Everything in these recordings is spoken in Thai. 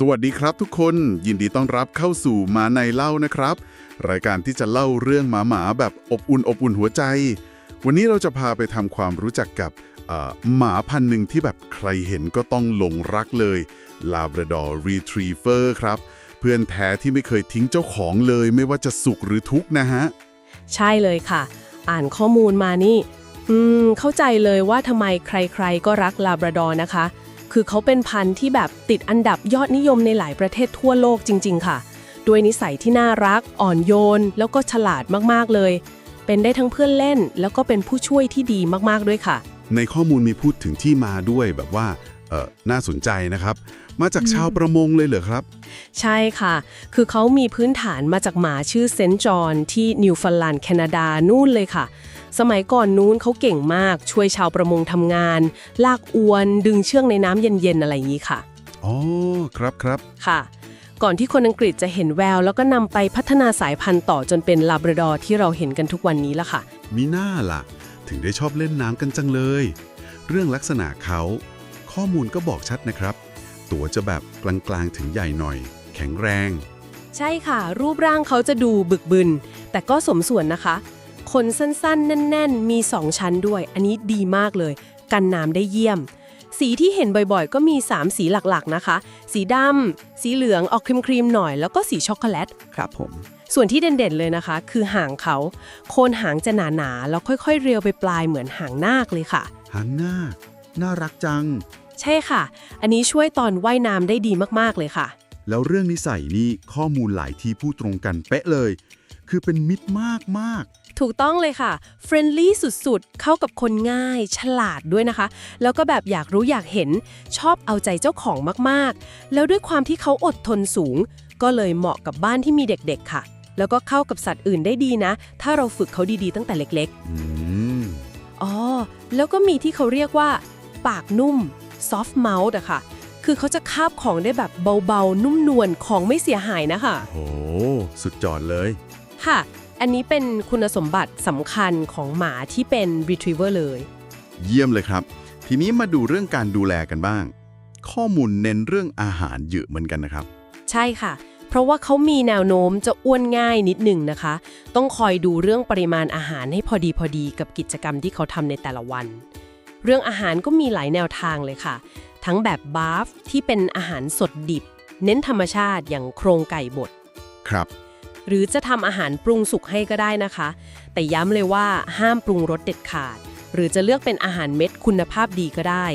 สวัสดีครับทุกคนยินดีต้อนรับเข้าสู่มาในเล่านะครับ รายการที่จะเล่าเรื่องหมาหมาแบบอบอุ่นอบอุ่นหัวใจ วันนี้เราจะพาไปทำความรู้จักกับหมาพันหนึ่งที่แบบใครเห็นก็ต้องหลงรักเลย Labrador Retriever ครับ เพื่อนแท้ที่ไม่เคยทิ้งเจ้าของเลยไม่ว่าจะสุขหรือทุกข์นะฮะ ใช่เลยค่ะ อ่านข้อมูลมานี่ อืม เข้าใจเลยว่าทำไมใครๆก็รักลาบราดอร์นะคะ คือเขาเป็นพันธุ์ที่แบบติดอันดับยอดนิยมในหลายประเทศทั่วโลกจริง ๆ ค่ะ ด้วยนิสัยที่น่ารัก อ่อนโยน แล้วก็ฉลาดมากๆเลย เป็นได้ทั้งเพื่อนเล่น แล้วก็เป็นผู้ช่วยที่ดีมากๆด้วยค่ะ ในข้อมูลมีพูดถึงที่มาด้วยแบบว่า เออน่าสนใจนะครับ มาจากชาวประมงเลยเหรอครับ ใช่ค่ะ คือเขามีพื้นฐานมาจากหมาชื่อเซนต์จอห์นที่นิวฟันแลนด์แคนาดานู่นเลยค่ะ สมัยก่อนนู้นเขาเก่งมากช่วยชาวประมงทำงาน ลากอวนดึงเชือกในน้ำเย็นๆ อะไรอย่างนี้ค่ะ อ๋อ ครับครับค่ะ ก่อนที่คนอังกฤษจะเห็นแวว แล้วก็นำไปพัฒนาสายพันธุ์ต่อจนเป็นลาบราดอร์ที่เราเห็นกันทุกวันนี้ละค่ะ มีหน้าล่ะ ถึงได้ชอบเล่นน้ำกันจังเลย เรื่องลักษณะเขา ข้อมูลก็บอกชัดนะครับ ตัวจะแบบกลางๆถึงใหญ่หน่อย แข็งแรง ใช่ค่ะ รูปร่างเขาจะดูบึกบึน แต่ก็สมส่วนนะคะขนสั้นๆ แน่น ๆ มี 2 ชั้นด้วย อันนี้ดีมากเลย กันน้ำได้เยี่ยม สีที่เห็นบ่อยๆ ก็มี 3 สีหลักๆนะคะ สีดำสีเหลืองออกครีมๆหน่อย แล้วก็สีช็อกโกแลตครับผมส่วนที่เด่นๆเลยนะคะ คือหางเขา โคนหางจะหนาๆ แล้วค่อยๆ เรียวไปปลายเหมือนหางนาคเลยค่ะ หางหน้าน่ารักจังใช่ค่ะ อันนี้ช่วยตอนว่ายน้ำได้ดีมากๆเลยค่ะ แล้วเรื่องนิสัยนี่ข้อมูลหลายที่พูดตรงกันเป๊ะเลย คือเป็นมิตรมากมากถูกต้องเลยค่ะเฟรนลี่สุดๆ เข้ากับคนง่าย ฉลาดด้วยนะคะ แล้วก็แบบอยากรู้อยากเห็น ชอบเอาใจเจ้าของมากๆ แล้วด้วยความที่เขาอดทนสูง ก็เลยเหมาะกับบ้านที่มีเด็กๆค่ะ แล้วก็เข้ากับสัตว์อื่นได้ดีนะ ถ้าเราฝึกเขาดีๆตั้งแต่เล็กๆอืมๆอ๋อ แล้วก็มีที่เขาเรียกว่า ปากนุ่ม soft mouth อะค่ะ คือเขาจะคาบของได้แบบเบาๆ นุ่มนวลของไม่เสียหายนะคะ โห สุดจอดเลย ค่ะ อันนี้เป็นคุณสมบัติสำคัญของหมาที่เป็น retriever เลย เยี่ยมเลยครับ ทีนี้มาดูเรื่องการดูแลกันบ้าง ข้อมูลเน้นเรื่องอาหารเยอะเหมือนกันนะครับ ใช่ค่ะ เพราะว่าเขามีแนวโน้มจะอ้วนง่ายนิดหนึ่งนะคะ ต้องคอยดูเรื่องปริมาณอาหารให้พอดีพอดีกับกิจกรรมที่เขาทำในแต่ละวัน เรื่องอาหารก็มีหลายแนวทางเลยค่ะ ทั้งแบบบาฟที่เป็นอาหารสดดิบ เน้นธรรมชาติอย่างโครงไก่บด ครับ หรือจะทำอาหารปรุงสุกให้ก็ได้นะคะ แต่ย้ำเลยว่าห้ามปรุงรสเด็ดขาด หรือจะเลือกเป็นอาหารเม็ดคุณภาพดีก็ได้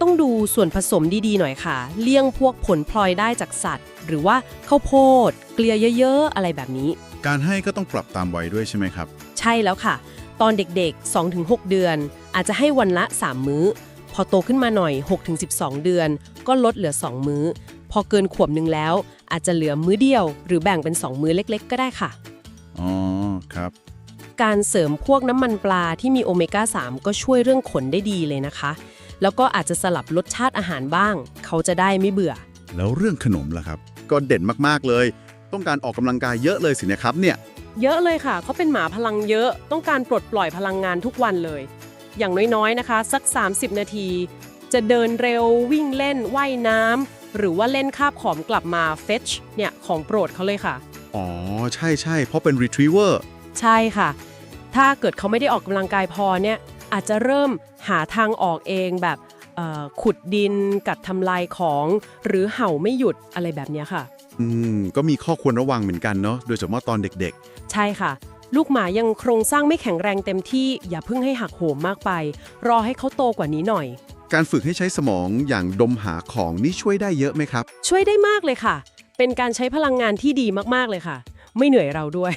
ต้องดูส่วนผสมดีๆหน่อยค่ะ เลี่ยงพวกผลพลอยได้จากสัตว์ หรือว่าข้าวโพด เกลือเยอะๆ อะไรแบบนี้ การให้ก็ต้องปรับตามวัยด้วยใช่ไหมครับ ใช่แล้วค่ะ ตอนเด็กๆ 2-6 เดือน อาจจะให้วันละ 3 มื้อ พอโตขึ้นมาหน่อย 6-12 เดือน ก็ลดเหลือ 2 มื้อ พอเกินขวบหนึ่งแล้ว อาจจะเหลือมื้อเดียว หรือแบ่งเป็น 2 มื้อเล็กๆ ก็ได้ค่ะ อ๋อ ครับ การเสริมพวกน้ำมันปลาที่มีโอเมก้า 3 ก็ช่วยเรื่องขนได้ดีเลยนะคะ แล้วก็อาจจะสลับรสชาติอาหารบ้าง เขาจะได้ไม่เบื่อ แล้วเรื่องขนมล่ะครับ ก็เด่นมากๆเลย ต้องการออกกำลังกายเยอะเลยสินะครับเนี่ย เยอะเลยค่ะ เขาเป็นหมาพลังเยอะ ต้องการปลดปล่อยพลังงานทุกวันเลย อย่างน้อยๆนะคะ สัก 30 นาที จะเดินเร็ววิ่งเล่นว่ายน้ำหรือว่าเล่นคาบขอมกลับมาเฟชเนี่ยของโปรดเขาเลยค่ะ อ๋อ ใช่ใช่เพราะเป็น retriever ใช่ค่ะ ถ้าเกิดเขาไม่ได้ออกกำลังกายพอเนี่ยอาจจะเริ่มหาทางออกเองแบบเอ่อขุดดินกัดทำลายของ หรือเห่าไม่หยุดอะไรแบบเนี้ยค่ะ อืม ก็มีข้อควรระวังเหมือนกันเนาะโดยเฉพาะตอนเด็กใช่ค่ะ ลูกหมายังโครงสร้างไม่แข็งแรงเต็มที่อย่าเพิ่งให้หักโหมมากไป รอให้เขาโตกว่านี้หน่อยๆการฝึกให้ใช้สมองอย่างดมหาของนี่ช่วยได้เยอะไหมครับ ช่วยได้มากเลยค่ะ เป็นการใช้พลังงานที่ดีมากๆเลยค่ะ ไม่เหนื่อยเราด้วย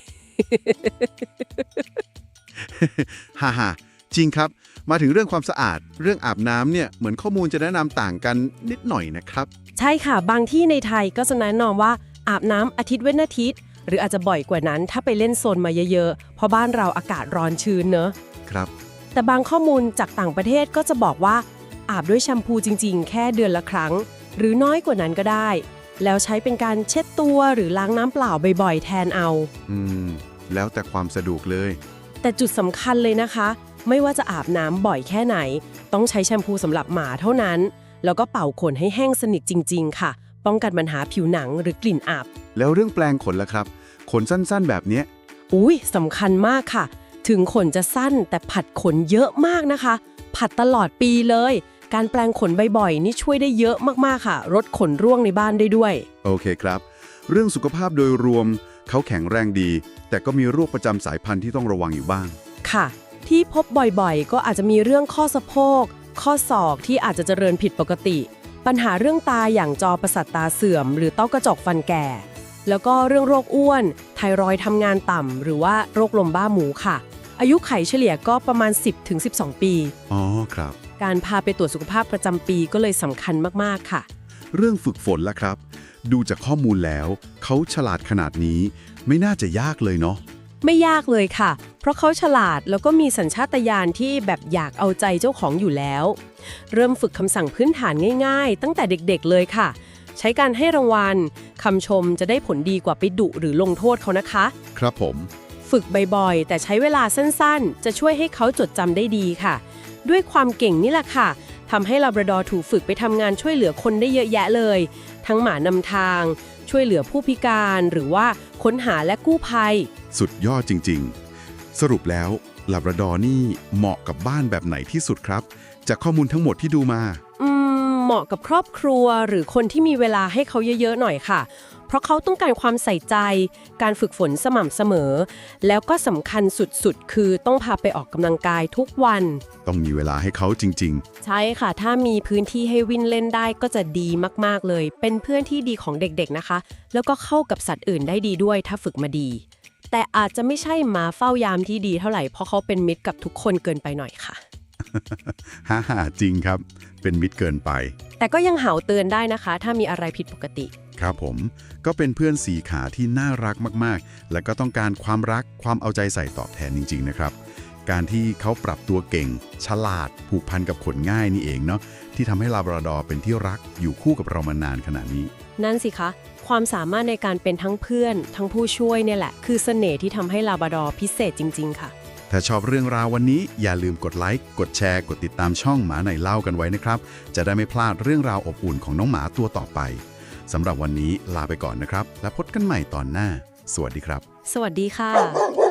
ฮ่าฮ่าจริงครับ มาถึงเรื่องความสะอาด เรื่องอาบน้ำเนี่ย เหมือนข้อมูลจะแนะนำต่างกันนิดหน่อยนะครับ ใช่ค่ะ บางที่ในไทยก็จะแนะนำว่าอาบน้ำอาทิตย์เว้นอาทิตย์ หรืออาจจะบ่อยกว่านั้นถ้าไปเล่นโซนมาเยอะๆ เพราะบ้านเราอากาศร้อนชื้นเนอะ ครับ แต่บางข้อมูลจากต่างประเทศก็จะบอกว่า อาบด้วยแชมพูจริงๆ แค่เดือนละครั้ง หรือน้อยกว่านั้นก็ได้ แล้วใช้เป็นการเช็ดตัวหรือล้างน้ำเปล่าบ่อยๆ แทนเอา อืม แล้วแต่ความสะดวกเลย แต่จุดสำคัญเลยนะคะ ไม่ว่าจะอาบน้ำบ่อยแค่ไหน ต้องใช้แชมพูสำหรับหมาเท่านั้น แล้วก็เป่าขนให้แห้งสนิทจริง ๆ ค่ะ ป้องกันปัญหาผิวหนังหรือกลิ่นอับ แล้วเรื่องแปลงขนล่ะครับ ขนสั้นๆ แบบเนี้ยอุ้ยสำคัญมากค่ะ ถึงขนจะสั้นแต่ผัดขนเยอะมากนะคะ ผัดตลอดปีเลย การแปลงขนบ่อยๆนี่ช่วยได้เยอะมากๆค่ะลดขนร่วงในบ้านได้ด้วย โอเคครับ เรื่องสุขภาพโดยรวม เขาแข็งแรงดี แต่ก็มีโรคประจำสายพันธุ์ที่ต้องระวังอยู่บ้าง ค่ะ ที่พบบ่อยๆ ก็อาจจะมีเรื่องข้อสะโพก ข้อศอกที่อาจจะเจริญผิดปกติ ปัญหาเรื่องตาอย่างจอประสาทตาเสื่อม หรือต้อกระจกฟันแก่ แล้วก็เรื่องโรคอ้วน ไทรอยด์ทำงานต่ำ หรือว่าโรคลมบ้าหมูค่ะ อายุไขเฉลี่ยก็ประมาณ 10-12 ปี อ๋อครับ การพาไปตรวจสุขภาพประจำปีก็เลยสำคัญมากๆค่ะ เรื่องฝึกฝนล่ะครับ ดูจากข้อมูลแล้ว เขาฉลาดขนาดนี้ ไม่น่าจะยากเลยเนาะ ไม่ยากเลยค่ะ เพราะเขาฉลาดแล้วก็มีสัญชาตญาณที่แบบอยากเอาใจเจ้าของอยู่แล้ว เริ่มฝึกคำสั่งพื้นฐานง่าย ๆ ตั้งแต่เด็กๆเลยค่ะ ใช้การให้รางวัลคำชมจะได้ผลดีกว่าไปดุหรือลงโทษเขานะคะ ครับผม ฝึกบ่อยๆ แต่ใช้เวลาสั้นๆ จะช่วยให้เขาจดจำได้ดีค่ะ ด้วยความเก่งนี่แหละค่ะ ทำให้ลาบราดอร์ถูกฝึกไปทำงานช่วยเหลือคนได้เยอะแยะเลย ทั้งหมานำทาง ช่วยเหลือผู้พิการหรือว่าค้นหาและกู้ภัย สุดยอดจริง ๆ สรุปแล้วลาบราดอร์นี่เหมาะกับบ้านแบบไหนที่สุดครับ จากข้อมูลทั้งหมดที่ดูมา เหมาะกับครอบครัว หรือคนที่มีเวลาให้เขาเยอะๆหน่อยค่ะ เพราะเขาต้องการความใส่ใจ การฝึกฝนสม่ำเสมอ แล้วก็สำคัญสุดๆ คือต้องพาไปออกกำลังกายทุกวัน ต้องมีเวลาให้เขาจริง ใช่ค่ะ ถ้ามีพื้นที่ให้วิ่งเล่นได้ก็จะดีมากๆเลย เป็นเพื่อนที่ดีของเด็กๆนะคะ แล้วก็เข้ากับสัตว์อื่นได้ดีด้วยถ้าฝึกมาดี แต่อาจจะไม่ใช่หมาเฝ้ายามที่ดีเท่าไหร่เพราะเขาเป็นมิตรกับทุกคนเกินไปหน่อยค่ะ ๆ ฮ่าฮ่าจริงครับ เป็นมิตรเกินไป แต่ก็ยังเห่าเตือนได้นะคะ ถ้ามีอะไรผิดปกติ ครับผม ก็เป็นเพื่อนสีขาที่น่ารักมากๆ และก็ต้องการความรักความเอาใจใส่ตอบแทนจริง ๆ นะครับ การที่เขาปรับตัวเก่ง ฉลาด ผูกพันกับขนง่ายนี่เองเนาะที่ทำให้ลาบราดอร์เป็นที่รักอยู่คู่กับเรามานานขนาดนี้ นั่นสิคะ ความสามารถในการเป็นทั้งเพื่อน ทั้งผู้ช่วยเนี่ยแหละ คือเสน่ห์ที่ทำให้ลาบราดอร์พิเศษจริง ๆ ค่ะ ถ้าชอบเรื่องราววันนี้อย่าลืมกดไลค์ กดแชร์ กดติดตามช่องหมาในเล่ากันไว้นะครับ จะได้ไม่พลาดเรื่องราวอบอุ่นของน้องหมาตัวต่อไปสำหรับวันนี้ลาไปก่อนนะครับ และพบกันใหม่ตอนหน้า สวัสดีครับ สวัสดีค่ะ